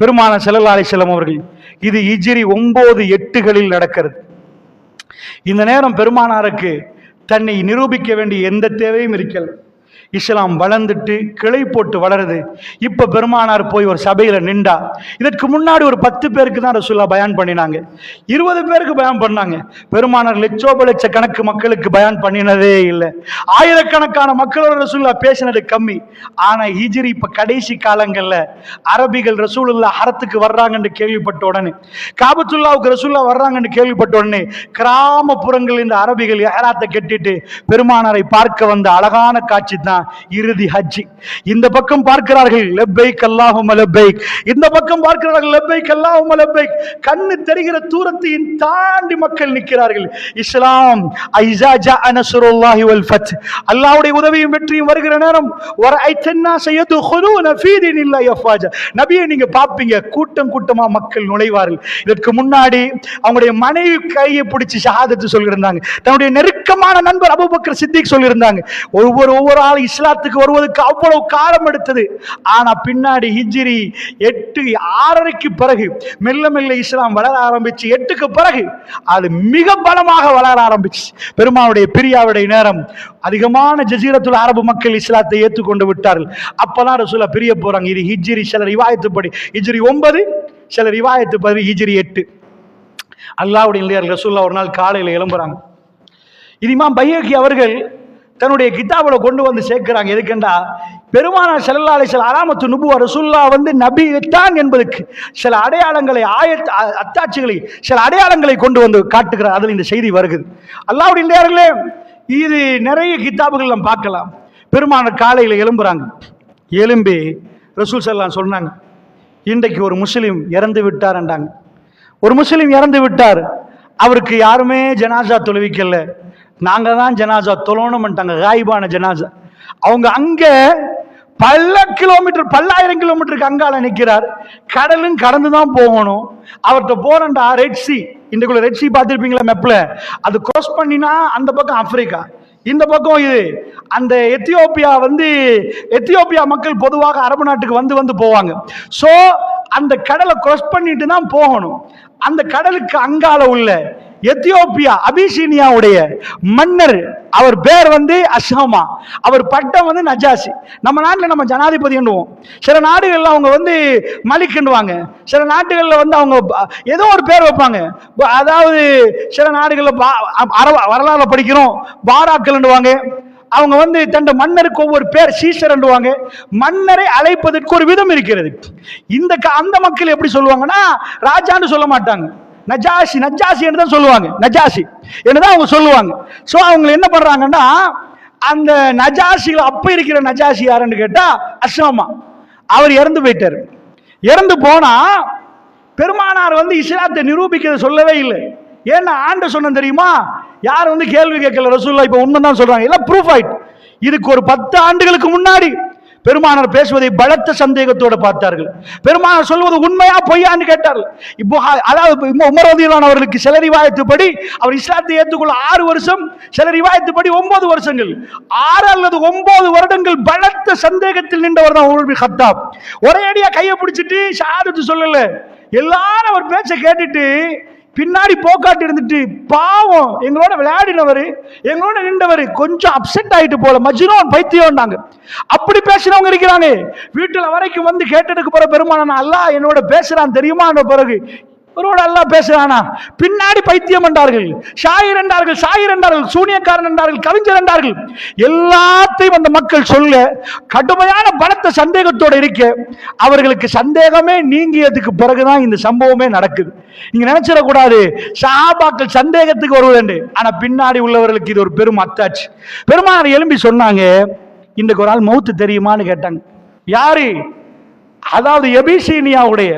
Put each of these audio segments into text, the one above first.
பெருமான செல்லல்லாலை செல்லம் அவர்கள் இது இஜிரி ஒன்பது எட்டுகளில் நடக்கிறது. இந்த நேரம் பெருமானாருக்கு தன்னை நிரூபிக்க வேண்டிய எந்த தேவையும் இருக்கல. இஸ்லாம் வளர்ந்துட்டு கிளை போட்டு வளருது. இப்போ பெருமானார் போய் ஒரு சபையில் நின்றா இதற்கு முன்னாடி ஒரு பத்து பேருக்கு தான் ரசூல்லா பயான் பண்ணினாங்க. இருபது பேருக்கு பயான் பண்ணாங்க. பெருமானார் லட்சோப லட்ச கணக்கு மக்களுக்கு பயான் பண்ணினதே இல்லை. ஆயிரக்கணக்கான மக்களோட ரசூல்லா பேசினது கம்மி. ஆனால் ஹிஜிரி இப்போ கடைசி காலங்களில் அரபிகள் ரசூலுல்லா ஹரத்துக்கு வர்றாங்கன்னு கேள்விப்பட்ட உடனே காபத்துல்லாவுக்கு ரசூல்லா வர்றாங்கன்னு கேள்விப்பட்ட உடனே கிராமப்புறங்களில் இந்த அரபிகள் ஏராத்தை கெட்டிட்டு பெருமானாரை பார்க்க வந்த அழகான காட்சி தான் இறுதி ஹஜ்ஜி. இந்த பக்கம் பார்க்கிறார்கள் லெப்பைக் அல்லாஹும் லெப்பைக். இந்த பக்கம் பார்க்கிறார்கள் லெப்பைக் அல்லாஹும் லெப்பைக். கண்ணு தெரிகிற தூரத்தையும் தாண்டி மக்கள் நிற்கிறார்கள். இஸ்லாம் ஐசா ஜா அனசுருல்லாஹி வல் ஃபத். அல்லாஹ்வுடைய உதவியும் வெற்றியும் வருகிற நேரம் ஒரு ஐத்தன்னா செய்யது ஹுதூன ஃபீதின் இல்லா யஃபாஜா நபியை நீங்க பார்ப்பீங்க கூட்டம் கூட்டமா மக்கள் நுழைவார்கள். இதற்கு முன்னாடி அவங்களுடைய மனைவி கையை பிடிச்சி ஷஹாதத்து சொல்லியிருந்தாங்க. தன்னுடைய நெருக்கமான நண்பர் அபுபக்கர் சித்திக் சொல்லியிருந்தாங்க. ஒவ்வொரு ஒவ்வொரு ஆள் இஸ்லாத்துக்கு வருவதற்கு அவ்வளவு காலம் எடுத்தது. ஆனா பின்னாடி ஹிஜ்ரி எட்டு ஆறரைக்கு பிறகு மெல்ல மெல்ல இஸ்லாம் வளர ஆரம்பிச்சு எட்டுக்கு பிறகு அது மிக பலமாக வளர ஆரம்பிச்சு. பெருமாவுடைய பிரியாவுடைய நேரம் அதிகமான ஜசீரத்துல் அரபு மக்கள் இஸ்லாத்தை ஏற்றுக்கொண்டு விட்டார்கள். அப்பதான் ரசூலா பிரிய போறாங்க. இது ஹிஜ்ரி சில ரிவாயத்துப்படி. ஹிஜ்ரி ஒன்பது சில ரிவாயத்துப்படி ஹிஜ்ரி எட்டு. அல்லாவுடைய ரசூல்லா ஒரு நாள் காலையில் எழும்புறாங்க. இனிமா பையகி அவர்கள் தன்னுடைய கிதாபில் கொண்டு வந்து சேர்க்கிறாங்க. எதுக்குண்டா? பெருமானார் ஸல்லல்லாஹு அலைஹி அராமத்து நுபுவா ரசுல்லா வந்து நபி தான் என்பதுக்கு சில அடையாளங்களை ஆயத் அ- அத்தாட்சிகளை சில அடையாளங்களை கொண்டு வந்து காட்டுகிறார். அதில் இந்த செய்தி வருகுது அல்லாவுடைய நேர்களே இது நிறைய கித்தாபுகள் நம்ம பார்க்கலாம். பெருமானார் காலையில் எழும்புறாங்க. எலும்பி ரசூல் செல்லாம் சொன்னாங்க இன்றைக்கு ஒரு முஸ்லீம் இறந்து விட்டார்ன்றாங்க ஒரு முஸ்லீம் இறந்து விட்டார். அவருக்கு யாருமே ஜனாசா தொழுவிக்கல. நாங்கள் தான் ஜனாசா தொழணும்ட்டாங்க காயிபான ஜனாசா. அவங்க அங்கே பல கிலோமீட்டர் பல்லாயிரம் கிலோமீட்டருக்கு அங்கால நிற்கிறார் கடலும் கடந்து தான் போகணும். அவர்கிட்ட போறண்டா ரெட் சி இன்றைக்குள்ள ரெட் சி பார்த்துருப்பீங்களா மெப்பில் அது க்ராஸ் பண்ணினா அந்த பக்கம் ஆப்பிரிக்கா. இந்த பக்கம் இது. அந்த எத்தியோப்பியா வந்து எத்தியோப்பியா மக்கள் பொதுவாக அரபு நாட்டுக்கு வந்து வந்து போவாங்க. ஸோ அந்த கடலை க்ராஸ் பண்ணிட்டு தான் போகணும். அந்த கடலுக்கு அங்கால உள்ள எத்தியோப்பியா அபிசீனியாவுடைய மன்னர் அவர் பேர் வந்து அஷாமா அவர் பட்டம் வந்து நஜாசி. நம்ம நாட்டில் நம்ம ஜனாதிபதி என்னுவோம் சில நாடுகளில் அவங்க வந்து மலிக்குன்னுவாங்க சில நாடுகளில் வந்து அவங்க ஏதோ ஒரு பேர் வைப்பாங்க. அதாவது சில நாடுகளில் வரலாறு படிக்கிறோம். பாராக்கள்ன்னுவாங்க அவங்க வந்து தண்ட மன்னருக்கு ஒவ்வொரு பேர் சீசர்ன்னுவாங்க மன்னரை அழைப்பதற்கு ஒரு விதம் இருக்கிறது. இந்த க- அந்த மக்கள் எப்படி சொல்லுவாங்கன்னா ராஜான்னு சொல்ல மாட்டாங்க. நஜாசி நஜாசி என்று தான் சொல்லுவாங்க. நஜாசி தான் அவங்க சொல்லுவாங்க. ஸோ அவங்க என்ன பண்ணுறாங்கன்னா அந்த நஜாசிகள் அப்போ இருக்கிற நஜாசி யாருன்னு கேட்டால் அஸ்ஸாமா அவர் இறந்து போயிட்டார். இறந்து போனால் பெருமானார் வந்து இஸ்லாத்தை நிரூபிக்கிறத சொல்லவே இல்லை. ஏன்னா ஆண்ட சொன்ன தெரியுமா? யார் வந்து கேள்வி கேட்கல? ரசூல்லா இப்போ உண்மை தான் சொல்கிறாங்க எல்லாம் ப்ரூஃப் ஆயிட்டு. இதுக்கு ஒரு பத்து ஆண்டுகளுக்கு முன்னாடி பெருமானார் பேசுவதை பலத்த சந்தேகத்தோடு பார்த்தார்கள். பெருமானார் சொல்வது உண்மையா பொய்யான்னு கேட்டார்கள். இப்போ அதாவது இப்போ அவர்களுக்கு சில ரிவாயத்துப்படி அவர் இஸ்லாத்தை ஏற்றுக்கொள்ள ஆறு வருஷம் சில ரிவாயத்துப்படி ஒன்பது வருஷங்கள். ஆறு அல்லது ஒன்பது வருடங்கள் பலத்த சந்தேகத்தில் நின்றவர் தான் உமர் பின் ஒரே அடியா கையை பிடிச்சிட்டு ஷஹாதத்து சொல்லல. எல்லாரும் அவர் பேச்சை கேட்டுட்டு பின்னாடி போக்காட்டு இருந்துட்டு பாவம் எங்களோட விளையாடினவர் எங்களோட நின்றவர் கொஞ்சம் அப்செட் ஆயிட்டு போல. மஜ்னூன் பைத்தியம்னாங்க. அப்படி பேசினவங்க இருக்கிறாங்க. வீட்டுல வரைக்கும் வந்து கேட்டதுக்கு போற பெருமானா அல்லா என்னோட பேசுறான் தெரியுமா பிறகு இவரோட அல்லாஹ் பேசுகிறானா பின்னாடி பைத்தியம் என்றார்கள். ஷாயிர் என்றார்கள் ஷாயிர் என்றார்கள் சூனியக்காரன் என்றார்கள் கவிஞர் என்றார்கள். எல்லாத்தையும் அந்த மக்கள் சொல்ல கடுமையான பலத்த சந்தேகத்தோடு இருக்க அவர்களுக்கு சந்தேகமே நீங்கியதுக்கு பிறகுதான் இந்த சம்பவமே நடக்குது. நீங்க நினைச்சிடக்கூடாது சஹாபாக்கள் சந்தேகத்துக்கு வருவதுண்டு ஆனா பின்னாடி உள்ளவர்களுக்கு இது ஒரு பெரும் அத்தாச்சு பெருமானார் எழும்பி சொன்னாங்க இன்றைக்கு ஒரு ஆள் மௌத்து தெரியுமான்னு கேட்டாங்க. யாரு? அதாவது எபிசீனியாவுடைய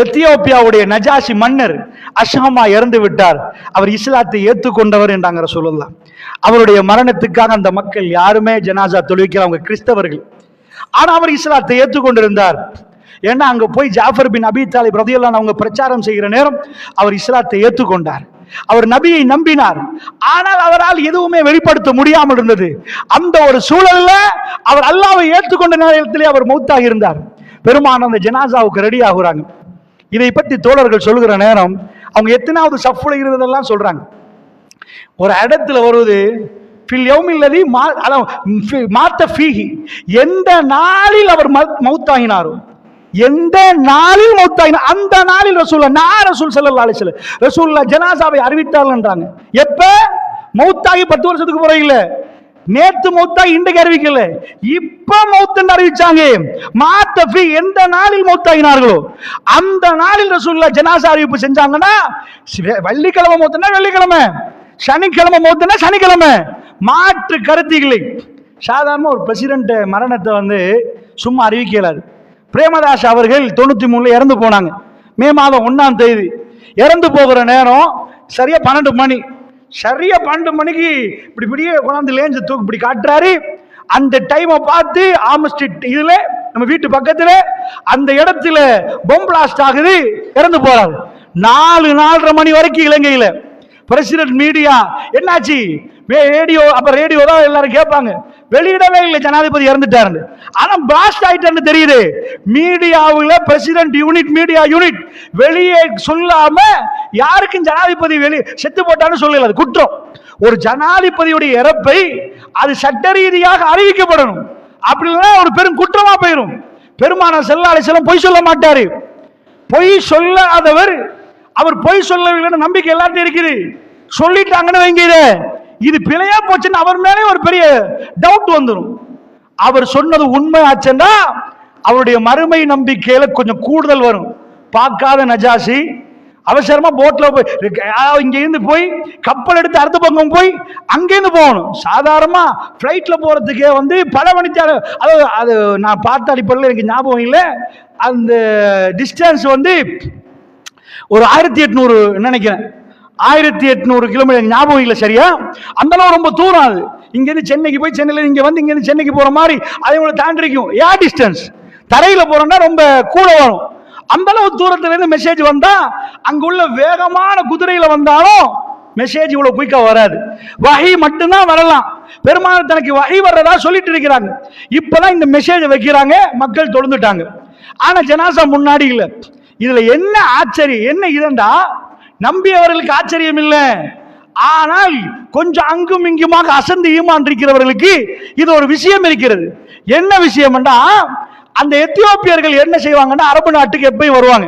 எத்தியோப்பியாவுடைய நஜாசி மன்னர் அஷாமா இறந்து விட்டார். அவர் இஸ்லாத்தை ஏற்றுக்கொண்டவர் என்றாங்கிற சொல்லலாம் அவருடைய மரணத்துக்காக அந்த மக்கள் யாருமே ஜனாசா தொழுவிக்கிற அவங்க கிறிஸ்தவர்கள். ஆனா அவர் இஸ்லாத்தை ஏற்றுக்கொண்டிருந்தார். ஏன்னா அங்க போய் ஜாஃபர் பின் அபி தாலிப் ரதியல்லான் அவங்க பிரச்சாரம் செய்கிற நேரம் அவர் இஸ்லாத்தை ஏற்றுக்கொண்டார். அவர் நபியை நம்பினார். ஆனால் அவரால் எதுவுமே வெளிப்படுத்த முடியாமல் இருந்தது. அந்த ஒரு சூழல்ல அவர் அல்லாவை ஏற்றுக்கொண்ட நேரத்திலே அவர் மௌத்தாக இருந்தார் பெருமான அந்த ஜனாசாவுக்கு ரெடி ஆகுறாங்க. இதை பற்றி தோழர்கள் சொல்லுகிற நேரம் அவங்க எத்தனாவது சஃப்ல இருந்ததெல்லாம் சொல்றாங்க. ஒரு இடத்துல வருவது ஃபில் யௌமில்லதி மா ஃபி- மாத்த ஃபீஹி. எந்த நாளில் அவர் மௌத்தாகினாரோ எந்த நாளில் மௌத்தாகினார் அந்த நாளில் ரசூல்லா நான் ரசூல் ஸல்லல்லாஹு அலைஹி வஸல்லம் ரசூல்லா ஜனாசாவை அறிவித்தார்கள்ன்றாங்க எப்ப? மௌத்தாகி பத்து வருஷத்துக்கு பிறகு நேத்து மௌத்தாகி இன்றைக்கு அறிவிக்கல இப்ப மௌத்துன்னு அறிவிச்சாங்க. மாத்த ஃபீ எந்த நாளில் மௌத்தாகினார்களோ அந்த நாளில் ரசூல்லா ஜனாசா அறிவிப்பு செஞ்சாங்கன்னா சி- வெள்ளிக்கிழமை மௌத்துனா வெள்ளிக்கிழமை. சனிக்கிழமை மௌத்துனா சனிக்கிழமை. மாற்று கருத்து இல்லை. சாதாரண ஒரு பிரசிடென்ட் மரணத்தை வந்து சும்மா அறிவிக்கலாது. பிரேமதாஸ் அவர்கள் தொண்ணூத்தி மூணுல இறந்து போனாங்க. மே மாதம் ஒன்றாம் தேதி. இறந்து போகிற நேரம் சரியா பன்னெண்டு மணி. சரியா பன்னெண்டு மணிக்கு இப்படி இப்படியே கொண்டாந்து லேஞ்சு தூக்கு இப்படி காட்டுறாரு. அந்த டைமை பார்த்து ஆமஸ்டிட் இதில் நம்ம வீட்டு பக்கத்தில் அந்த இடத்துல பொம் பிளாஸ்ட் ஆகுது இறந்து போகிறாரு நாலு நாலரை மணி வரைக்கும் இலங்கையில். பிரசிடென்ட் மீடியா என்னாச்சு? ரேடியோ அப்போ ரேடியோ தான் எல்லாரும் கேட்பாங்க. வெளியிடவே இல்லை. ஜனாதிபதி இறந்துட்டாரு ஆனா பிளாஸ்ட் ஆயிட்டான்னு தெரியுது. மீடியாவுல பிரசிடென்ட் யூனிட் மீடியா யூனிட் வெளியே சொல்லாம யாருக்கும் ஜனாதிபதி வெளி செத்து போட்டான்னு சொல்லல. அது குற்றம். ஒரு ஜனாதிபதியுடைய இறப்பை அது சட்ட ரீதியாக அறிவிக்கப்படணும். அப்படி இல்லைன்னா ஒரு பெரும் குற்றமா போயிடும் பெருமான செல்லாலை செல்லம் பொய் சொல்ல மாட்டாரு. பொய் சொல்லாதவர் அவர் பொய் சொல்லவில்லைன்னு நம்பிக்கை எல்லாத்தையும் இருக்குது. சொல்லிட்டாங்கன்னு வைங்க இது பிழையா போச்சுன்னு அவர் மேலே ஒரு பெரிய டவுட் வந்துடும் அவர் சொன்னது உண்மை ஆச்சுன்னா அவருடைய மறுமை நம்பிக்கையில கொஞ்சம் கூடுதல் வரும். பார்க்காத நஜாசி அவசரமா போட்ல போய் ஆ, இங்க இருந்து போய் கப்பல் எடுத்து அடுத்த பக்கம் போய் அங்கேருந்து போகணும். சாதாரணமா ஃப்ளைட்ல போறதுக்கே வந்து பல மணித்தால அதாவது அது நான் பார்த்த அடிப்படையில் எனக்கு ஞாபகம் இல்லை. அந்த டிஸ்டன்ஸ் வந்து ஒரு ஆயிரத்தி எட்நூறு நினைக்கிறேன். ஆயிரத்தி எட்நூறு கிலோமீட்டர் ஞாபகம் இல்லை சரியா? அந்தளவு ரொம்ப தூரம் அது. இங்கேருந்து சென்னைக்கு போய் சென்னையில் இங்கே வந்து இங்கேருந்து சென்னைக்கு போகிற மாதிரி அதை உங்களை தாண்டிக்கும் ஏர் டிஸ்டன்ஸ் தரையில் போகிறோன்னா ரொம்ப கூட வரும். அந்தளவு தூரத்துலேருந்து இருந்து மெசேஜ் வந்தால் அங்கே உள்ள வேகமான குதிரையில் வந்தாலும் மெசேஜ் இவ்வளோ குயிக்காக வராது. வகை மட்டும்தான் வரலாம். பெருமாள் தனக்கு வகை வர்றதா சொல்லிட்டு இருக்கிறாங்க. இப்பதான் இந்த மெசேஜ் வைக்கிறாங்க. மக்கள் தொழுந்துட்டாங்க. ஆனால் ஜனாசா முன்னாடி இல்லை. இதில் என்ன ஆச்சரியம் என்ன இதண்டா? நம்பியவர்களுக்கு ஆச்சரியம் இல்லை ஆனால் கொஞ்சம் அங்கும் இங்குமாக அசந்து ஈமான் இருக்கிறவர்களுக்கு இது ஒரு விஷயம் இருக்கிறது. என்ன விஷயம்டா அந்த எத்தியோப்பியர்கள் என்ன செய்வாங்கன்னா அரபு நாட்டுக்கு எப்பயும் வருவாங்க.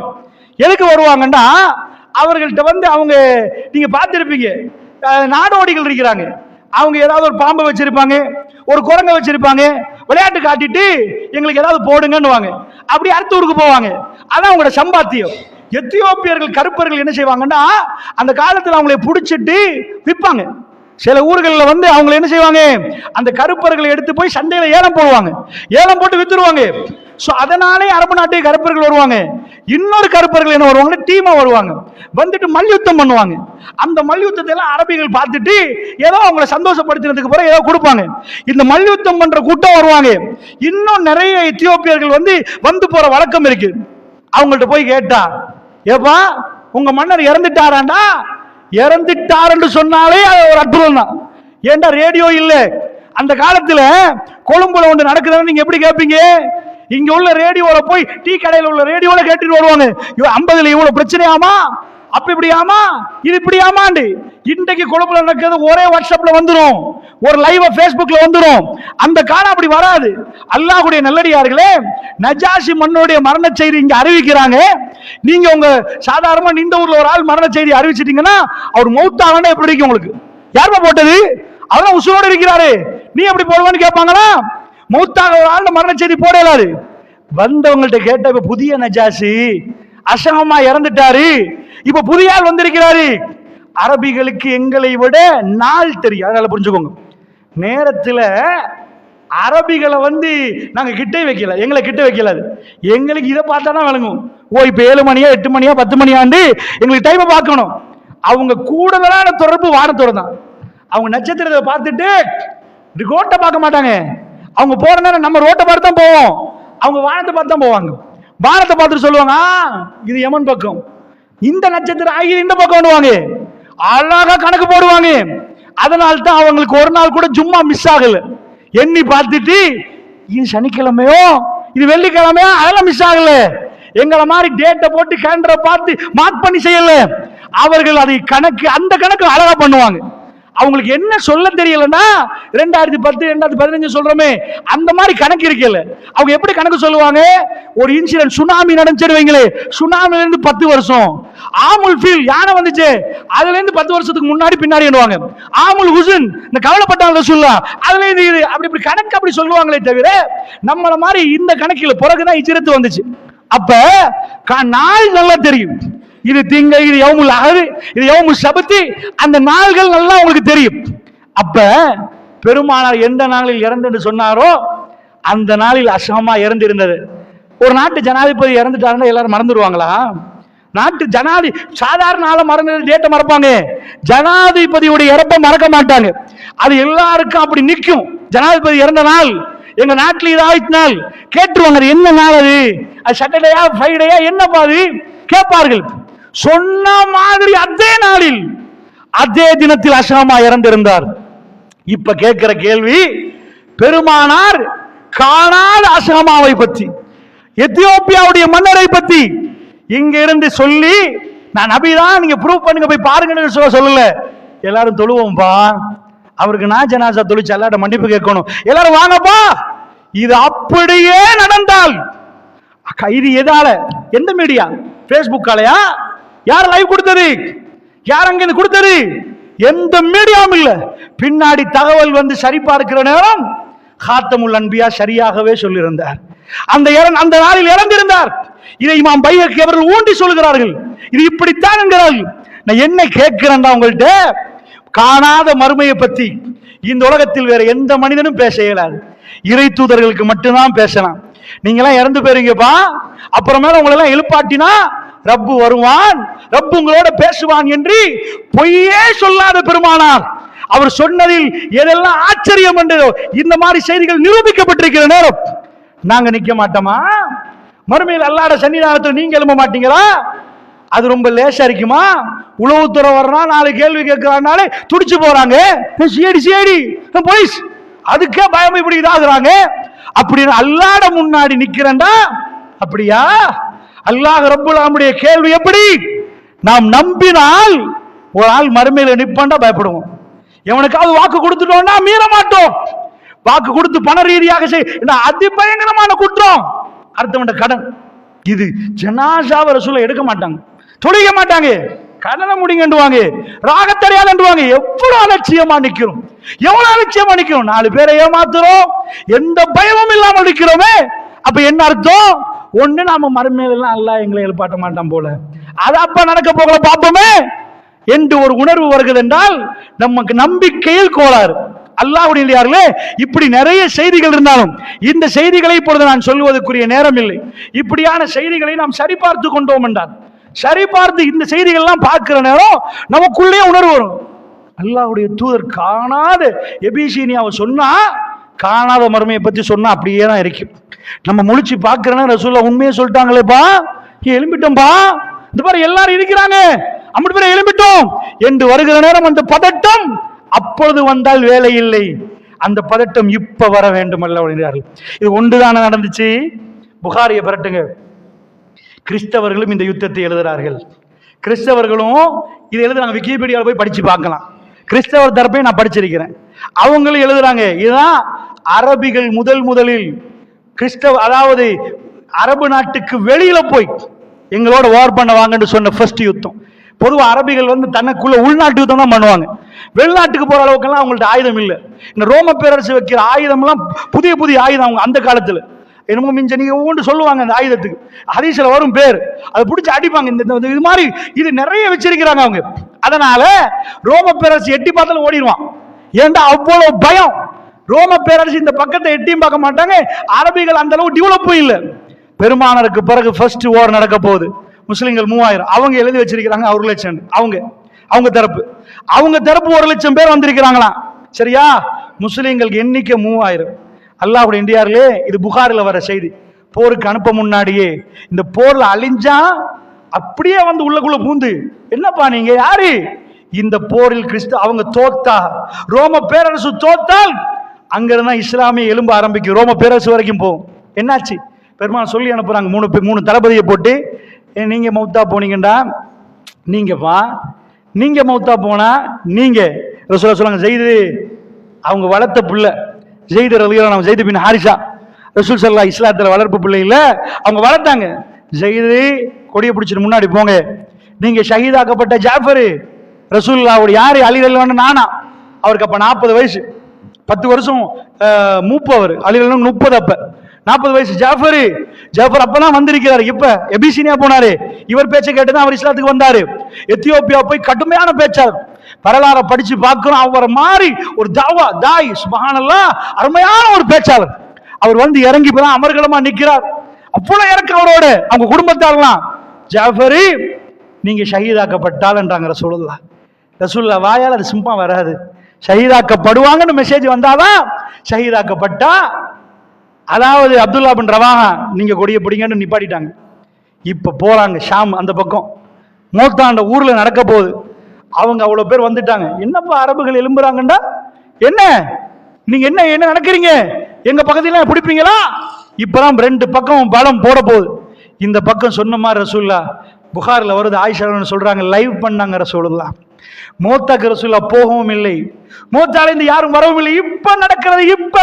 எதுக்கு வருவாங்கன்னா அவர்கள்ட்ட வந்து அவங்க நீங்க பார்த்துருப்பீங்க நாடோடிகள் இருக்கிறாங்க. அவங்க ஏதாவது ஒரு பாம்பை வச்சிருப்பாங்க ஒரு குரங்கை வச்சிருப்பாங்க விளையாட்டு காட்டிட்டு எங்களுக்கு ஏதாவது போடுங்கன்னுவாங்க. அப்படி அடுத்த ஊருக்கு போவாங்க. அதான் அவங்களோட சம்பாத்தியம். எத்தியோப்பியர்கள் கருப்பர்கள் என்ன செய்வாங்கன்னா அந்த காலத்தில் அவங்களை பிடிச்சிட்டு விற்பாங்க. சில ஊர்களில் வந்து அவங்க என்ன செய்வாங்க அந்த கருப்பர்களை எடுத்து போய் சண்டையில் ஏலம் போடுவாங்க. ஏலம் போட்டு வித்துருவாங்க. ஸோ அதனாலே அரபு நாட்டு கருப்பர்கள் வருவாங்க. இன்னொரு கருப்பர்கள் என்ன வருவாங்க டீமாக வருவாங்க. வந்துட்டு மல்யுத்தம் பண்ணுவாங்க. அந்த மல்யுத்தத்தெல்லாம் அரபிகள் பார்த்துட்டு ஏதோ அவங்களை சந்தோஷப்படுத்தினதுக்கு பிறகு ஏதோ கொடுப்பாங்க. இந்த மல்யுத்தம் பண்ணுற கூட்டம் வருவாங்க. இன்னும் நிறைய எத்தியோப்பியர்கள் வந்து வந்து போகிற வழக்கம் இருக்கு. அவங்கள்ட்ட போய் கேட்டா ஏப்பா உங்க மன்னர் இறந்துட்டாராண்டா? இறந்துட்டாருன்னு சொன்னாலே அது ஒரு அற்புதம் தான். ஏன்டா ரேடியோ இல்லை. அந்த காலத்தில் கொழும்புல ஒன்று நடக்குதுன்னு நீங்கள் எப்படி கேட்பீங்க இங்க உள்ள ரேடியோல போய் டீ கடையில உள்ள ரேடியோல கேட்டுட்டு வருவாங்க ஐம்பதுல இவ்வளவு பிரச்சனையாமா? அப்ப இப்படியாமா? இது இப்படியாமாண்டு. இன்றைக்கு கொழும்புல நடக்கிறது ஒரே வாட்ஸ்அப்ல வந்துடும் ஒரு லைவ் பேஸ்புக்ல வந்துடும் அந்த காலம் அப்படி வராது. அல்லாஹுடைய நல்லடியார்களே நஜாசி மண்ணுடைய மரண செய்தி இங்க அறிவிக்கிறாங்க. நீங்க உங்க சாதாரணமா இந்த ஊர்ல ஒரு ஆள் மரண செய்தி அறிவிச்சிட்டீங்கன்னா அவர் மௌத்தாகனா எப்படி இருக்கு உங்களுக்கு? யாருப்பா போட்டது? அவர்தான் உசுரோடு இருக்கிறாரு. நீ எப்படி போடுவான்னு கேட்பாங்களா? மூத்தாக ஒரு ஆள் மரண செய்தி போட வந்தவங்கள்ட்ட கேட்ட இப்ப புதிய நஜாசி அசங்கமா இறந்துட்டாரு. இப்ப புதிய ஆள் வந்திருக்கிறாரு. அரபிகளுக்கு எங்களை விட நாள் தெரியும். அதனால புரிஞ்சுக்கோங்க. நேரத்துல அரபிகளை வந்து நாங்க கிட்டே வைக்கல. எங்களை கிட்ட வைக்கலாது எங்களுக்கு இதை பார்த்தா தான் விளங்கும். ஓ இப்ப ஏழு மணியா எட்டு மணியா பத்து மணியாண்டு எங்களுக்கு டைமை பார்க்கணும். அவங்க கூடுதலான தொடர்பு வானத்தோட தான். அவங்க நட்சத்திரத்தை பார்த்துட்டு கோட்டை பார்க்க மாட்டாங்க. அவங்க போற நேரம் நம்ம ரோட்டை பார்த்து தான் போவோம். அவங்க வானத்தை பார்த்து தான் போவாங்க. வானத்தை பார்த்துட்டு சொல்லுவாங்க இது யமன் பக்கம். இந்த நட்சத்திரம் ஆகி இந்த பக்கம் பண்ணுவாங்க அழகா கணக்கு போடுவாங்க. அதனால தான் அவங்களுக்கு ஒரு நாள் கூட சும்மா மிஸ் ஆகல. எண்ணி பார்த்துட்டு இது சனிக்கிழமையோ இது வெள்ளிக்கிழமையோ அதெல்லாம் மிஸ் ஆகல. எங்களை மாதிரி டேட்டை போட்டு கேலண்டரை பார்த்து மார்க் பண்ணி செய்யல. அவர்கள் அதை கணக்கு அந்த கணக்கு அழகா பண்ணுவாங்க. அவங்களுக்கு என்ன சொல்ல தெரியலன்னா ரெண்டாயிரத்தி பத்து ரெண்டாயிரத்தி பதினஞ்சு சொல்றோமே அந்த மாதிரி கணக்கு இருக்கல அவங்க எப்படி கணக்கு சொல்லுவாங்க? ஒரு இன்சிடென்ட் சுனாமி நடந்துச்சு வைங்களே சுனாமில இருந்து பத்து வருஷம். ஆமுல் ஃபீல் யானை வந்துச்சு? அதுல இருந்து பத்து வருஷத்துக்கு முன்னாடி பின்னாடி என்னுவாங்க ஆமுல் ஹுசன் இந்த கவலைப்பட்டாங்க சொல்லலாம் அதுல இருந்து இது அப்படி இப்படி கணக்கு அப்படி சொல்லுவாங்களே தவிர நம்மள மாதிரி இந்த கணக்கில் பிறகுதான் இச்சிரத்து வந்துச்சு. அப்ப க- நாள் நல்லா தெரியும். இது திங்கள் இது யவுமுல் அகது இது யவுமுல் சபத்தி. அந்த நாள்கள் நல்லா உங்களுக்கு தெரியும். அப்ப பெருமானார் எந்த நாளில் இறந்துன்னு சொன்னாரோ அந்த நாளில் அசகமா இறந்திருந்தது. ஒரு நாட்டு ஜனாதிபதி இறந்துட்டாருன்னா எல்லாரும் மறந்துடுவாங்களா? நாட்டு ஜனாதி சாதாரண ஆள மறந்து டேட்டை மறப்பாங்க. ஜனாதிபதியுடைய இறப்பை மறக்க மாட்டாங்க. அது எல்லாருக்கும் அப்படி நிற்கும். ஜனாதிபதி இறந்த நாள் எங்க நாட்டில் இது நாள். கேட்டுருவாங்க அது என்ன நாள் அது? அது சாட்டர்டேயா ஃப்ரைடேயா என்னப்பா அது? கேட்பார்கள். சொன்ன மாதிரி அதே நாளில் அதே தினத்தில் அசகமா இறந்திருந்தார். இப்ப கேட்கிற கேள்வி பெருமானார் காணாத அசாமாவை பற்றி எத்தியோப்பியாவுடைய மன்னரை பத்தி இங்க இருந்து சொல்லி நான் நபிதான் நீங்க ப்ரூவ் பண்ணுங்க போய் பாருங்கன்னு சொல்ல சொல்லல. எல்லாரும் தொழுவோம்ப்பா அவருக்கு நான் ஜனாசா தொழிச்சு எல்லாரும் மன்னிப்பு கேட்கணும். எல்லாரும் வாங்கப்பா. இது அப்படியே நடந்தால் அக்கா, இது எதால எந்த மீடியா ஃபேஸ்புக்காலயா யார் லைவ் கொடுத்தது? யார் அங்க இருந்து கொடுத்தது? எந்த மீடியாவும் இல்ல. பின்னாடி தகவல் வந்து சரி பார்க்கிற நேரம் ஹாத்தமுல் அன்பியா சரியாகவே சொல்லியிருந்தார். அந்த அந்த நாளில் இறந்திருந்தார். இதை இமாம் பையக்கு அவர்கள் ஊண்டி சொல்கிறார்கள் இது இப்படித்தான் என்கிறார்கள். நான் என்ன கேட்கிறேன்டா உங்கள்கிட்ட? காணாத மறுமையை பத்தி. இந்த உலகத்தில் வேற எந்த மனிதனும் பேச இயலாது. இறை தூதர்களுக்கு மட்டும்தான் பேசலாம். நீங்களாம் இறந்து போயிருங்கப்பா. அப்புறமேல உங்களை எல்லாம் எழுப்பாட்டினா ரப்பு வருவான் ரப்பு உங்களோட பேசுவான் என்று பொய்யே சொல்லாத பெருமானார். அவர் சொன்னதில் எதெல்லாம் ஆச்சரியம் என்று இந்த மாதிரி செய்திகள் நிரூபிக்கப்பட்டிருக்கிற நேரம். நாங்க நிக்க மாட்டோமா? மறுமையில் அல்லாட சன்னிதானத்தில் நீங்க எழும்ப மாட்டீங்களா? அது ரொம்ப லேசா இருக்குமா? உளவுத்துறை வர்றான் நாலு கேள்வி கேட்கிறானாலே துடிச்சு போறாங்க. சிஏடி சிஏடி போலீஸ் அதுக்கே பயம் இப்படி இதாகுறாங்க. அப்படின்னு அல்லாட முன்னாடி நிக்கிறேன்டா. அப்படியா? அல்லாஹ் ரப்புல் கேள்வி எப்படி? நாம் நம்பினால் ஒரு ஆள் மறுமையில நிப்பாண்டா பயப்படுவோம். எவனுக்காவது வாக்கு கொடுத்துட்டோம்னா மீற மாட்டோம். வாக்கு கொடுத்து பண ரீதியாக செய் என்ன அதிபயங்கரமான குற்றம். அடுத்தவன் கடன். இது ஜனாசாவை ரசூலை எடுக்க மாட்டாங்க. தொழிக்க மாட்டாங்க. கடனை முடிங்கன்றுவாங்க ராகத்தடையாதுன்றுவாங்க எவ்வளவு அலட்சியமா நிக்கிறோம். எவ்வளவு அலட்சியமா நிக்கிறோம். நாலு பேரை ஏமாத்துறோம். எந்த பயமும் இல்லாமல் நிக்கிறோமே. அப்ப என்ன அர்த்தம்? ஒன்று நாம மறுமையிலாம் அல்ல அல்லாஹ் எங்களை எழுப்பாட்ட மாட்டான் போல. அது அப்ப நடக்க போகல பார்ப்போமே என்று ஒரு உணர்வு வருகிறது என்றால் நமக்கு நம்பிக்கையில் கோளாறு. அல்லாஹ்வுடையார்களே இப்படி நிறைய செய்திகள் இருந்தாலும் இந்த செய்திகளை இப்பொழுது நான் சொல்வதற்குரிய நேரம் இல்லை. இப்படியான செய்திகளை நாம் சரிபார்த்து கொண்டோம் என்றால் சரிபார்த்து இந்த செய்திகள்லாம் பார்க்கிற நேரம் நமக்குள்ளே உணர்வு வரும். அல்லாஹ்வுடைய தூதர் காணாத எபிசீனியாவை சொன்னா காணாத மறுமையை பற்றி சொன்னா அப்படியே தான் இருக்கும். நம்ம முழிச்சு பார்க்கிறேன்னா ரசூல்லா உண்மையை சொல்லிட்டாங்களேப்பா. எலும்பிட்டோம்பா. இந்த பாரு எல்லாரும் இருக்கிறாங்க. அம்மட்டு பேரை எழும்பிட்டோம் என்று வருகிற நேரம் அந்த பதட்டம் அப்பொழுது வந்தால் வேலை இல்லை. அந்த பதட்டம் இப்ப வர வேண்டும் அல்ல அப்படின்றார்கள் இது ஒன்றுதானே நடந்துச்சு? புகாரியை பரட்டுங்க. கிறிஸ்தவர்களும் இந்த யுத்தத்தை எழுதுறார்கள். கிறிஸ்தவர்களும் இதை எழுதுறாங்க விக்கிபீடியாவில் போய் படிச்சு பார்க்கலாம். கிறிஸ்தவர் தரப்பையும் நான் படிச்சிருக்கிறேன். அவங்களும் எழுதுறாங்க. இதுதான் அரபிகள் முதல் முதலில் கிறிஸ்தவ அதாவது அரபு நாட்டுக்கு வெளியில போய் எங்களோட வார் பண்ண வாங்கன்னு சொன்ன ஃபர்ஸ்ட் யுத்தம். பொதுவாக அரபிகள் வந்து தனக்குள்ள உள்நாட்டு யுத்தம் தான் பண்ணுவாங்க. வெளிநாட்டுக்கு போற அளவுக்கெல்லாம் அவங்கள்ட்ட ஆயுதம் இல்லை. இந்த ரோம பேரரசு வைக்கிற ஆயுதம்லாம் புதிய புதிய ஆயுதம் அவங்க அந்த காலத்துல. என்னமோ மிஞ்ச நீங்க ஒவ்வொன்று சொல்லுவாங்க அந்த ஆயுதத்துக்கு. ஹதீஸ்ல வரும் பேர். அதை பிடிச்சி அடிப்பாங்க. இந்த இது மாதிரி இது நிறைய வச்சிருக்கிறாங்க அவங்க. அதனால ரோம பேரரசு எட்டி பார்த்தாலும் ஓடிடுவான் ஏன்டா அவ்வளோ பயம்? ரோம பேரரசு இந்த பக்கத்தை எட்டியும் பார்க்க மாட்டாங்க. அரபிகள் அந்த அளவு டெவலப்பும் இல்லை. பெருமானருக்கு பிறகு ஃபர்ஸ்ட் ஓர் நடக்க போகுது. முஸ்லீம்கள் மூவாயிரம். அவங்க எழுதி வச்சிருக்கிறாங்க ஒரு லட்சம். அவங்க. அவங்க தரப்பு. அவங்க தரப்பு ஒரு லட்சம் பேர் வந்திருக்கிறாங்களாம். சரியா? முஸ்லீம்களுக்கு எண்ணிக்கை மூவாயிரம். அல்லாஹுடைய இந்தியாவிலே இது புகாரில் வர செய்தி. போருக்கு அனுப்ப முன்னாடியே இந்த போரில் அழிஞ்சா அப்படியே வந்து உள்ளக்குள்ள பூந்து. என்னப்பா நீங்க? யாரு? இந்த போரில் கிறிஸ்து அவங்க தோத்தா. ரோம பேரரசு தோத்தால் அங்கிருந்தா இஸ்லாமிய எலும்பு ஆரம்பிக்கும். ரோம பேரரசு வரைக்கும் போகும். என்னாச்சு? பெருமாள் சொல்லி அனுப்புகிறாங்க மூணு மூணு தளபதியை போட்டு நீங்கள் மௌத்தா மௌத்தா நீங்கள் வா. நீங்கள் மௌத்தா போனால் நீங்கள் ரசூலா சொல்லுங்க ஜெயிது. அவங்க வளர்த்த பிள்ளை ஜெயிது நம்ம ஜெயிது பின் ஹாரிஷா ரசூல் சல்லா இஸ்லாத்தில் வளர்ப்பு பிள்ளை அவங்க வளர்த்தாங்க. ஜெயிது கொடியை பிடிச்சிட்டு முன்னாடி போங்க. நீங்கள் ஷஹீதாக்கப்பட்ட ஜாஃபரு. ரசூல்லாவுடைய யார்? அலி ரலியல்லாஹு நானா. அவருக்கு அப்போ நாற்பது வயசு. பத்து வருஷம் அஹ், மூப்பு அவர். முப்பது அப்ப. நாற்பது வயசு ஜாஃபர். ஜாஃபர் அப்பதான் வந்திருக்கிறார். இப்ப எபிசினியா போனாரு. இவர் பேச்சை கேட்டு தான் அவர் இஸ்லாத்துக்கு வந்தாரு. எத்தியோப்பியா போய் கடுமையான பேச்சார் வரலாறை படிச்சு பார்க்கிறோம் அவரை மாறி ஒரு தாவா தாய் சுபஹானல்லாஹ் அருமையான ஒரு பேச்சாளர். அவர் வந்து இறங்கி போய் அமர்கலமா நிற்கிறார் அவ்வளவு இறக்க அவரோட. அவங்க குடும்பத்தாரெல்லாம் ஜாஃபரு நீங்க ஷஹீதாக்கப்பட்டால் என்றாங்க ரசூலுல்லாஹ். ரசூல்லா வாயால் அது சும்மா வராது. ஷஹீதாக்கப்படுவாங்கன்னு மெசேஜ் வந்தாதான் ஷஹீதாக்கப்பட்டா. அதாவது அப்துல்லா பின் ரவாஹா நீங்க கொடிய பிடிங்கன்னு நிப்பாட்டிட்டாங்க. இப்போ போறாங்க ஷாம் அந்த பக்கம். மோத்தாண்ட ஊர்ல நடக்க போகுது. அவங்க அவ்வளோ பேர் வந்துட்டாங்க. என்னப்பா அரபுகள் எலும்புறாங்கண்டா என்ன? நீங்க என்ன என்ன நடக்கிறீங்க? எங்க பக்கத்துல பிடிப்பீங்களா? இப்பதான் ரெண்டு பக்கம் பலம் போட போகுது. இந்த பக்கம் சொன்ன மாதிரி ரசூல்லா புகாரில் வருது ஆயிஷா சொல்றாங்க லைவ் பண்ணாங்க ரசூலுல்லா மூத்த கரசுல போகவும் இல்லை. மூத்தால இருந்து யாரும் வரவும் இல்லை. இப்ப நடக்கிறது இப்ப.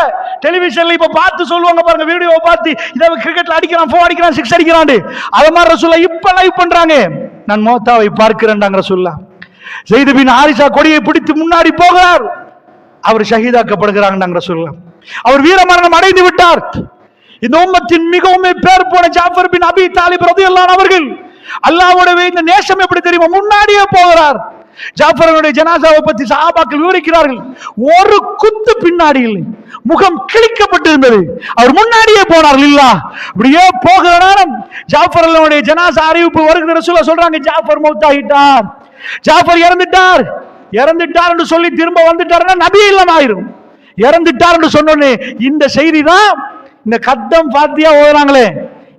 டெலிவிஷன்ல இப்ப பார்த்து சொல்லுவாங்க பாருங்க வீடியோ பார்த்து இதை கிரிக்கெட்ல அடிக்கிறான் ஃபோர் அடிக்கிறான் சிக்ஸ் அடிக்கிறான் அது மாதிரி ரசூல்லா இப்ப லைவ் பண்றாங்க. நான் மோத்தாவை பார்க்கிறேன்டாங்க ரசூல்லா செய்து பின் ஆரிசா கொடியை பிடித்து முன்னாடி போகிறார். அவர் ஷஹீதாக்கப்படுகிறாங்க ரசூல்லா அவர் வீரமரணம் அடைந்து விட்டார். இந்த உம்மத்தின் மிகவும் பேர் போன ஜாஃபர் பின் அபி தாலிப் ரதியல்லாஹு அவர்கள் அல்லாவுடைய இந்த நேசம் எப்படி தெரியுமா? முன்னாடியே போகிறார். ஜாஃபரனுடைய ஜனாசாவை பற்றி சஹாபாக்கள் விவரிக்கிறார்கள். ஒரு குத்து பின்னாடி இல்லை. முகம் கிழிக்கப்பட்டிருந்தது. அவர் முன்னாடியே போனார். இல்லா. அப்படியே போகிற நேரம் ஜாஃபர் அல்லனுடைய ஜனாசா அறிவிப்பு வருகிற சொல்ல சொல்றாங்க. ஜாஃபர் மௌத்தாகிட்டார். ஜாஃபர் இறந்துட்டார். இறந்துட்டார் என்று சொல்லி திரும்ப வந்துட்டாருன்னா நபி இல்லம் ஆயிரும் இறந்துட்டார் என்று சொன்னோன்னே இந்த செய்தி தான் இந்த கத்தம் பாத்தியா ஓதுறாங்களே.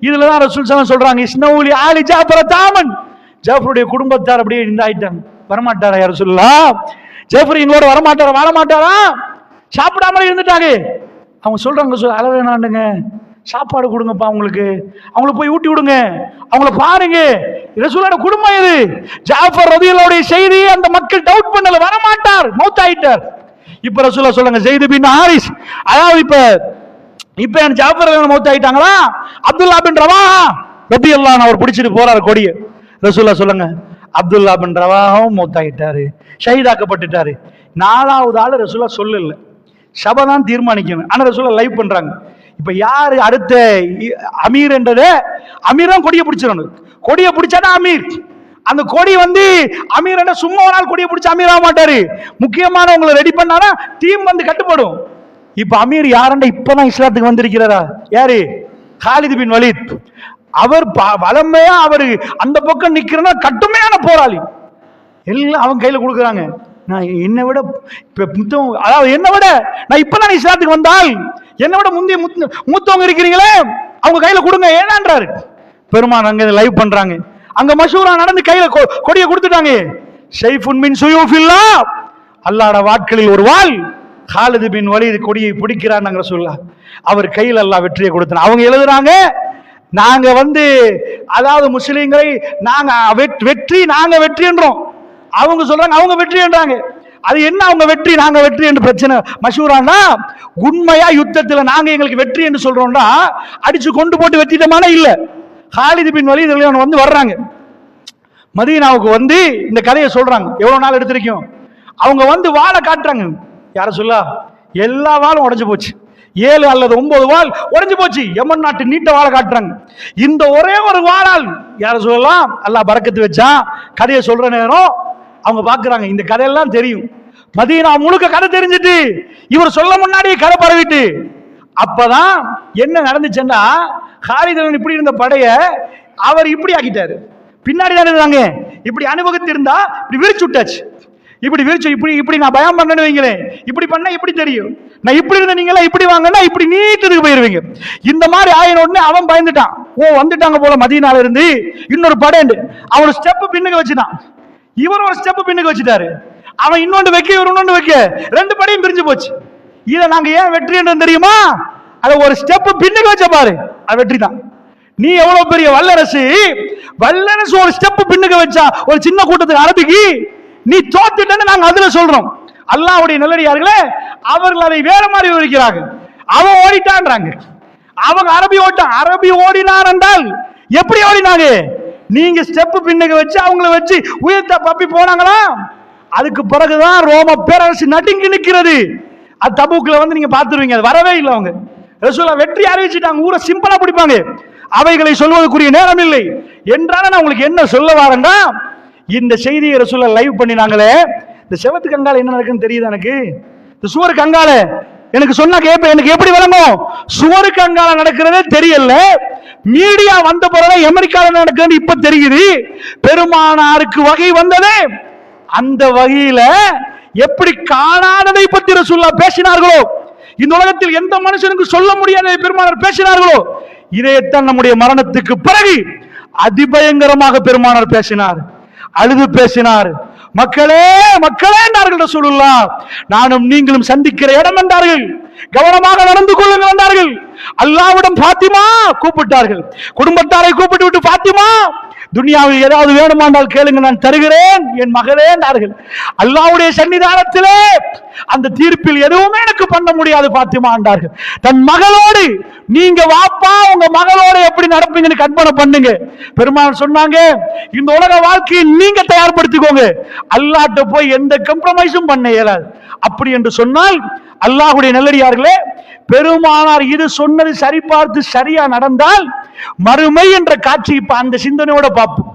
இதுல தான் ரசூல் சலாம் சொல்றாங்க இஸ்னவுலி ஆலி ஜாஃபர தாமன். ஜாஃபருடைய குடும்பத்தார் அப்படியே இந்த ஆயிட்டாங்க வரமாட்டாரா யாரும் சொல்லலாம் ஜாஃபர் எங்களோட வரமாட்டாரா? வரமாட்டாரா சாப்பிடாமலே இருந்துட்டாங்க. அவங்க சொல்கிறாங்க சொல் அளவு வேணாண்டுங்க. சாப்பாடு கொடுங்கப்பா அவங்களுக்கு. அவங்களுக்கு போய் ஊட்டி விடுங்க. அவங்கள பாருங்க. ரசூலோட குடும்பம் இது. ஜாஃபர் ரதியலுடைய செய்தி அந்த மக்கள் டவுட் பண்ணல. வரமாட்டார். மௌத் ஆயிட்டார். இப்ப ரசூலா சொல்லுங்க ஜெயிது பின் ஹாரிஸ். அதாவது இப்ப இப்ப என் ஜாஃபர் மௌத் ஆயிட்டாங்களா? அப்துல்லா பின் ரவா ரபி அல்லான் அவர் பிடிச்சிட்டு போறாரு கொடியை. ரசூலா சொல்லுங்க அப்துல்லா பின் ரவாகவும் மூத்தாயிட்டாரு. ஷஹீதாக்கப்பட்டுட்டாரு. நாலாவது ஆள் ரசூலா சொல்லல. சபை தான் தீர்மானிக்கணும். ஆனால் ரசூலா லைவ் பண்றாங்க. இப்ப யாரு அடுத்த இ- அமீர் என்றது அமீரும் கொடியை பிடிச்சிடணும். கொடியை பிடிச்சாதான் அமீர். அந்த கொடி வந்து அமீர் என்ன சும்மா ஒரு நாள் கொடியை பிடிச்சி அமீர் ஆக மாட்டாரு. முக்கியமானவங்களை ரெடி பண்ணானா டீம் வந்து கட்டுப்படும். இப்ப அமீர் யாரண்ட இப்பதான் இஸ்லாத்துக்கு வந்திருக்கிறாரா? யாரு? ஹாலிது பின் வலித். அவர் ப- வலமையா அவரு அந்த பக்கம் நிக்கிறனா கட்டுமையான போராளி. எல்லாம் அவன் கையில கொடுக்குறாங்க. நான் என்னை விட இப்ப முத்தவங்க அதாவது என்னை விட நான் இப்பதான் இஸ்லாத்துக்கு வந்தால் என்னை விட முந்தைய மூத்தவங்க இருக்கிறீங்களே அவங்க கையில கொடுங்க ஏனான்றாரு பெருமான் அங்க லைவ் பண்றாங்க. அங்க மஷூரா நடந்து கையில கொ- கொடியை கொடுத்துட்டாங்க. ஷைஃபுன் மின் சுயூஃபில்லா அல்லாட வாட்களில் ஒரு வாள் காலது பின் வலீது கொடியை பிடிக்கிறான்னு நாங்க அவர் கையில் எல்லாம் வெற்றியை கொடுத்தாங்க அவங்க எழுதுறாங்க நாங்க வந்து அதாவது முஸ்லீம்களை நாங்க வெட்- வெற்றி நாங்க வெற்றி என்றோம். அவங்க சொல்றாங்க அவங்க வெற்றி என்றாங்க. அது என்ன அவங்க வெற்றி நாங்க வெற்றி என்று பிரச்சனை? மஷூரானா உண்மையா யுத்தத்தில் நாங்க எங்களுக்கு வெற்றி என்று சொல்றோம்னா அடிச்சு கொண்டு போட்டு வெற்றிட்டமான இல்ல. ஹாலிது பின் வலீது வந்து வர்றாங்க. மதீனாவுக்கு வந்து இந்த கதையை சொல்றாங்க. எவ்வளவு நாள் எடுத்திருக்கும்? அவங்க வந்து வாழை காட்டுறாங்க. யார சொல்லா? எல்லா வாழும் உடஞ்சு போச்சு. ஏழு அல்லது ஒன்பது வாள் உடஞ்சு போச்சு. எமன் நாட்டு நீட்ட வாழை காட்டுறாங்க. இந்த ஒரே ஒரு வாழால் யார சொல்லலாம்? அல்லாஹ் பறக்கத்து வச்சா. கதையை சொல்ற நேரம் அவங்க பாக்குறாங்க இந்த கதையெல்லாம் தெரியும். மதியனா முழுக்க கதை தெரிஞ்சிட்டு இவர் சொல்ல முன்னாடியே கதை பரவிட்டு. அப்பதான் என்ன நடந்துச்சுன்னா ஹாரிதன் இப்படி இருந்த படைய அவர் இப்படி ஆக்கிட்டாரு. பின்னாடி தான் இருந்தாங்க. இப்படி அனுபவத்து இருந்தா இப்படி விரிச்சு விட்டாச்சு. இப்படி வீழ்ச்சி இப்படி இப்படி நான் பயம் பண்ணேன்னு வைங்களேன் இப்படி பண்ணா இப்படி தெரியும்? நான் இப்படி இருந்த நீங்களா இப்படி வாங்கன்னா இப்படி நீட்டத்துக்கு போயிருவீங்க. இந்த மாதிரி ஆயின உடனே அவன் பயந்துட்டான். ஓ வந்துட்டாங்க போல மதியனால இருந்து. இன்னொரு படேண்டு. அவன் ஸ்டெப் பின்னுக்கு வச்சுட்டான். இவர் ஒரு ஸ்டெப் பின்னுக்கு வச்சுட்டாரு. அவன் இன்னொன்று வைக்க இவர் இன்னொன்று வைக்க. ரெண்டு படையும் பிரிஞ்சு போச்சு. இதை நாங்க ஏன் வெற்றின்றது தெரியுமா? அதை ஒரு ஸ்டெப் பின்னுக்கு வச்ச பாரு. அது வெற்றி தான். நீ எவ்வளவு பெரிய வல்லரசு. வல்லரசு ஒரு ஸ்டெப் பின்னுக்கு வச்சா ஒரு சின்ன கூட்டத்துக்கு அரபிக்கு நீ தோத்துட்டேன்னு நாங்க அதுல சொல்றோம். அல்லாவுடைய நல்லடியார்களே அவர்கள் அதை வேற மாதிரி விவரிக்கிறார்கள் அவன் ஓடிட்டான்றாங்க. அவங்க அரபி ஓட்டான் அரபி ஓடினார் என்றால் எப்படி ஓடினாங்க? நீங்க ஸ்டெப் பின்னுக்கு வச்சு அவங்கள வச்சு உயிர்த்த பப்பி போனாங்களா? அதுக்கு பிறகுதான் ரோம பேரரசு நடுங்கி நிற்கிறது. அது தபுக்கில் வந்து நீங்க பார்த்துருவீங்க அது வரவே இல்லை அவங்க. ரசூலா வெற்றி அறிவிச்சுட்டாங்க ஊரை சிம்பிளா பிடிப்பாங்க. அவைகளை சொல்வதற்குரிய நேரம் இல்லை. என்றாலும் நான் உங்களுக்கு என்ன சொல்ல வரேன்னா இந்த செய்தியை ரசூலா லைவ் பண்ணினாங்களே இந்த செவத்து கங்கால என்ன நடக்குன்னு தெரியுது எனக்கு? இந்த சுவர் கங்கால எனக்கு சொன்னா கேட்பேன் எனக்கு எப்படி விளங்கும்? சுவர் கங்கால நடக்கிறதே தெரியல. மீடியா வந்த பிறகு அமெரிக்கால நடக்குதுன்னு இப்ப தெரியுது. பெருமானாருக்கு வகை வந்ததே. அந்த வகையில எப்படி காணாததை பத்தி ரசூல்லா பேசினார்களோ இந்த உலகத்தில் எந்த மனுஷனுக்கு சொல்ல முடியாத பெருமானார் பேசினார்களோ இதையத்தான் நம்முடைய மரணத்துக்கு பிறகு அதிபயங்கரமாக பெருமானார் பேசினார். அழுது பேசினார். மக்களே மக்களே என்றார்கள் சொல்லுல்லா நானும் நீங்களும் சந்திக்கிற இடம் என்றார்கள் கவனமாக நடந்து கொள்ளுங்கள் என்றார்கள் அல்லாவிடம் பாத்திமா கூப்பிட்டார்கள். குடும்பத்தாரை கூப்பிட்டு விட்டு பாத்திமா துனியாவில் ஏதாவது வேணுமானால் கேளுங்க நான் தருகிறேன் என் மகளே என்றார்கள். அல்லாவுடைய சன்னிதானத்திலே அந்த தீர்ப்பில் எதுவுமே எனக்கு பண்ண முடியாது பாத்திமா என்றார்கள். தன் மகளோடு நீங்க வாப்பா உங்க மகளோடு எப்படி நடப்பீங்கன்னு கற்பனை பண்ணுங்க. பெருமாள் சொன்னாங்க இந்த உலக வாழ்க்கையை நீங்க தயார்படுத்திக்கோங்க. அல்லாட்ட போய் எந்த கம்ப்ரமைஸும் பண்ண இயலாது. அப்படி என்று சொன்னால் அல்லாஹுடைய நல்லடியார்களே பெருமானார் இது சொன்னது சரி பார்த்து சரியா நடந்தால் மறுமை என்ற காட்சி இப்ப அந்த சிந்தனையோட பார்ப்போம்.